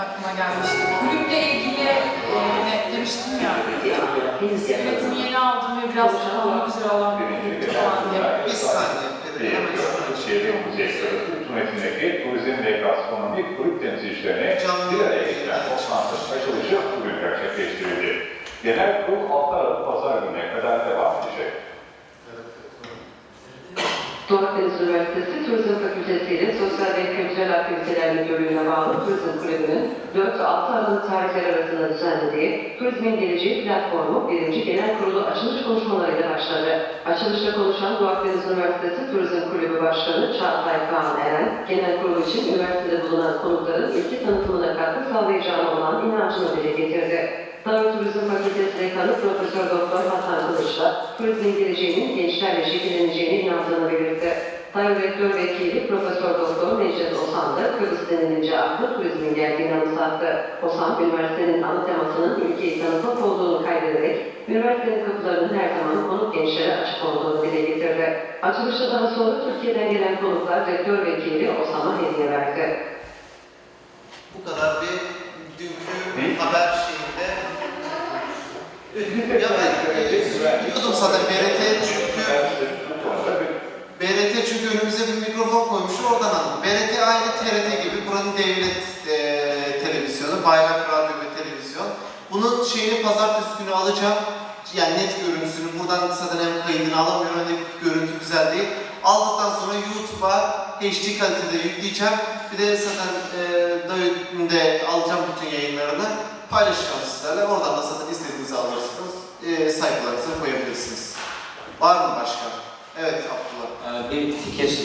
aklıma gelmişti. Kulüple ilgili e, demiştim ya. Yönetimi yeni aldım ve biraz kalmak üzere olan bir falan diye. Bir saniye. Ee, Şehrin Kuzey hükümetindeki turizm ve gastronomi kulüp temsilcilerine Canlı bir araya getiren toplantı açılışı bugün gerçekleştirildi. Genel kurul hafta aralık pazar gününe kadar devam edecek. Doğu Akdeniz Üniversitesi Turizm Sosyal ve Kültürel Aktiviteler Müdürlüğü'ne bağlı Turizm Kulübü'nün 4-6 Aralık tarihleri arasında düzenlediği Turizmin Geleceği Platformu 1. Genel Kurulu açılış konuşmalarıyla başladı. Açılışta konuşan Doğu Akdeniz Üniversitesi Turizm Kulübü Başkanı Çağatay Kaan Eren, genel kurulu için üniversitede bulunan konukların ilki tanıtımına katkı sağlayacağına olan inancını dile getirdi. Tarım Turizm Fakültesi Dekanı Profesör Doktor Hasan Kılıç'la turizmin geleceğinin gençlerle şekilleneceğine inandığını belirtti. Tarım Rektör Vekili Profesör Doktor Necdet Osan da Kıbrıs denilince aklı turizmin geldiğini anımsattı. Osan, üniversitenin ana temasının ülkeyi tanıtmak olduğunu kaydederek, üniversitenin kapılarının her zaman konuk gençlere açık olduğunu dile getirdi. Açılışta daha sonra Türkiye'den gelen konuklar Rektör Vekili Osan'a hediye verdi. Bu kadar bir dünkü haber şeyinde. Ya ben e, biliyordum zaten BRT çünkü BRT çünkü önümüze bir mikrofon koymuştu oradan aldım. BRT aynı TRT gibi buranın devlet e, televizyonu, bayrak radyo ve televizyon. Bunun şeyini pazartesi günü alacağım. Yani net görüntüsünü buradan zaten hem kaydını alamıyorum hem de görüntü güzel değil. Aldıktan sonra YouTube'a HD kalitede yükleyeceğim. Bir de zaten e, Davet'inde alacağım bütün yayınlarını. Paylaşacağım sizlerle. Oradan da zaten istediğinizi alırsınız. E, sayfalarınıza koyabilirsiniz. Var mı başka? Evet Abdullah. Ee, bir fikir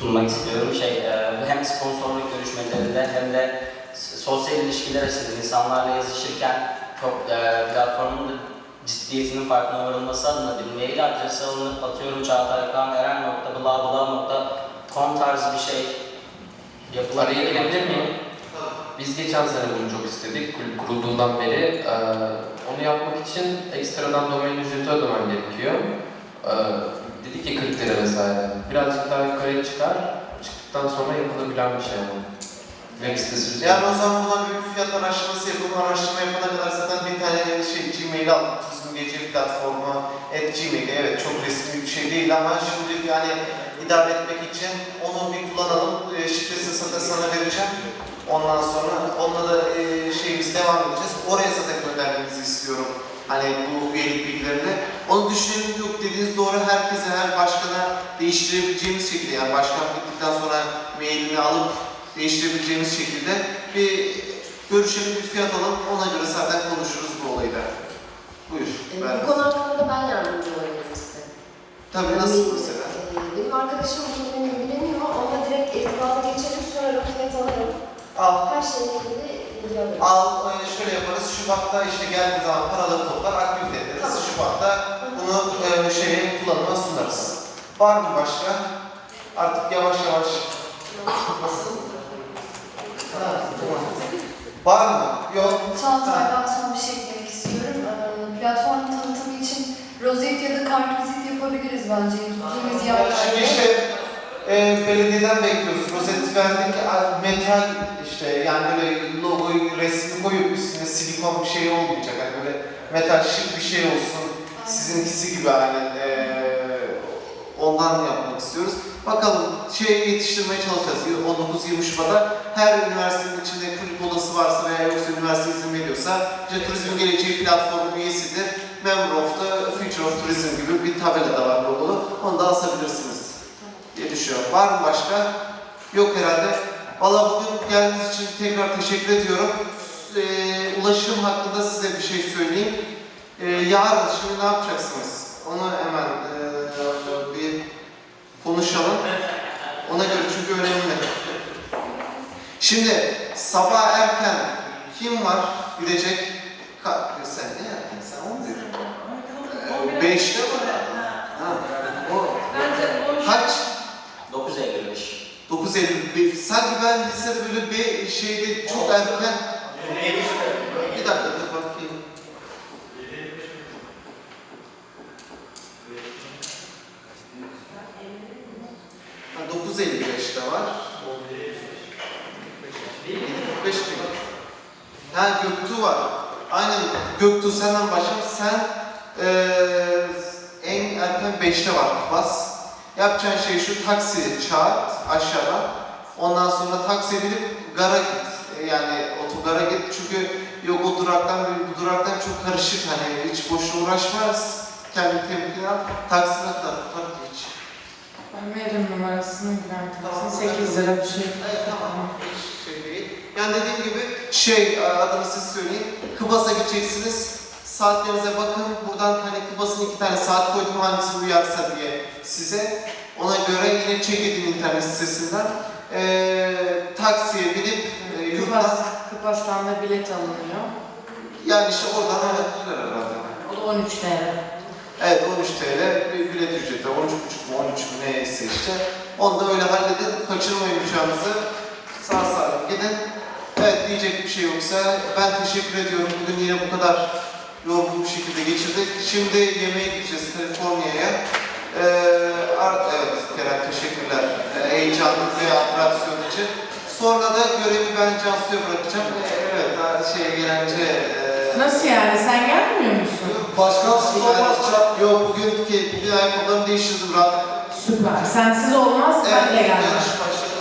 sunmak istiyorum. Şey, e, hem sponsorluk görüşmelerinde hem de sosyal ilişkiler açısından insanlarla yazışırken çok e, platformun ciddiyetinin farkına varılması adına bir mail adresi alınıp atıyorum çağataykaneren.blabla.com tarzı bir şey yapılabilir. Araya girebilir miyim? Biz geçen sene bunu çok istedik. Kurulduğundan beri. Ee, onu yapmak için ekstradan domain ücreti ödemen gerekiyor. Dedi ki 40 lira vesaire. Birazcık daha yukarıya çıkar. Çıktıktan sonra yapılabilen bir şey bu. Web sitesi üzerinde. Yani o zaman buna bir fiyat araştırması yapıp araştırma yapana kadar zaten bir tane şey Gmail aldık. Turizm platformu at Gmail. Evet çok resmi bir şey değil ama şimdi yani idare etmek için onu bir kullanalım. E, şifresini zaten sana vereceğim. Ondan sonra onunla da e, şeyimiz devam edeceğiz. Oraya zaten göndermenizi istiyorum. Hani bu üyelik bilgilerini. Onu düşünelim yok dediğiniz doğru herkese, her başkana değiştirebileceğimiz şekilde yani başkan bittikten sonra mailini alıp değiştirebileceğimiz şekilde bir görüşelim, bir fiyat alalım. Ona göre zaten konuşuruz bu olayı da. Buyur. Ee, Ver. Bu konu hakkında ben yardımcı olayım size. Tabii nasıl mesela? Ee, Benim arkadaşım bununla ilgileniyor. Onunla direkt irtibata geçelim. Sonra rafiyet alırım. Al. Her şeyle ilgili. Al e, şöyle yaparız. Şubat'ta işte geldiği zaman paraları toplar, aktivite ederiz. Tamam. Şubat'ta e, kullanıma sunarız. Var mı başka? Artık yavaş yavaş. Ha, tamam. Var mı? Yok. Çağatay ben son bir şey eklemek istiyorum. Ee, platformun tanıtımı için rozet ya da kartvizit yapabiliriz bence. Gittiğimiz Şimdi yerlerde. işte e, belediyeden bekliyoruz. Rozet verdik, metal işte yani böyle logoyu, resmi koyup üstüne silikon bir şey olmayacak. Yani böyle metal şık bir şey olsun. Sizinkisi gibi aynen. E, ondan yapmak istiyoruz. Bakalım şey yetiştirmeye çalışacağız. 19-20 Şubat'a her üniversitenin içinde kulüp odası varsa veya yoksa üniversite izin veriyorsa işte Turizm Geleceği platformu üyesidir. Member of the Future of Tourism gibi bir tabela da var logolu. Onu da asabilirsiniz diye düşünüyorum. Var mı başka? Yok herhalde. Valla bugün geldiğiniz için tekrar teşekkür ediyorum. Ee, ulaşım hakkında size bir şey söyleyeyim. Ee, yarın şimdi ne yapacaksınız? Onu hemen konuşalım. Ona göre çünkü önemli. Şimdi sabah erken kim var gidecek? Ka sen ne erken? Sen 11. Ee, beşte mi? Ha, o kaç? 955. 9 Eylül. Bir- Sanki ben lisede böyle bir şeyde çok erken... Bir dakika dur bakayım. Ha, 9.55'te var. 7.45 gibi. Ha Göktuğ var. Aynen Göktuğ senden başlayalım. Sen eee en erken 5'te var bas. Yapacağın şey şu taksi çağır aşağıdan. Ondan sonra taksiye binip gara git. E, Yani otogara git çünkü yok o duraktan bu duraktan çok karışık hani hiç boşuna uğraşma. Kendi temkinli al. Taksi ne kadar tutar hiç? Ben veririm numarasını güven Tamam. taksi. 8 lira bir şey. Evet tamam. Değil. Yani dediğim gibi şey adını siz söyleyin. Kıbrıs'a gideceksiniz. Saatlerinize bakın. Buradan hani Kıbrıs'ın iki tane saat koydum hangisi uyarsa diye size. Ona göre yine check edin internet sitesinden. Ee, taksiye binip e, yurttan Kıpas, Kıpas'tan da bilet alınıyor. yani işte oradan alabilirler herhalde. O da 13 TL. Evet 13 TL bir bilet ücreti 13,5 mu 13 mu neyse işte. Onu da öyle halledin. Kaçırmayın uçağınızı. Sağ salim gidin. Diyecek bir şey yoksa ben teşekkür ediyorum. Bugün yine bu kadar yorgun bir şekilde geçirdik. Şimdi yemeğe gideceğiz Kaliforniya'ya. Ee, evet Kerem teşekkürler. Ee, heyecanlı ve atraksiyon için. Sonra da görevi ben Cansu'ya bırakacağım. Ee, evet daha şeye gelince... e, Nasıl yani? Sen gelmiyor musun? Başkan olmaz. Yok bugün ki bir ayakkabılarımı değiştirdim rahat. Süper. Sensiz olmaz. Ben de gelmem. yarış başladı.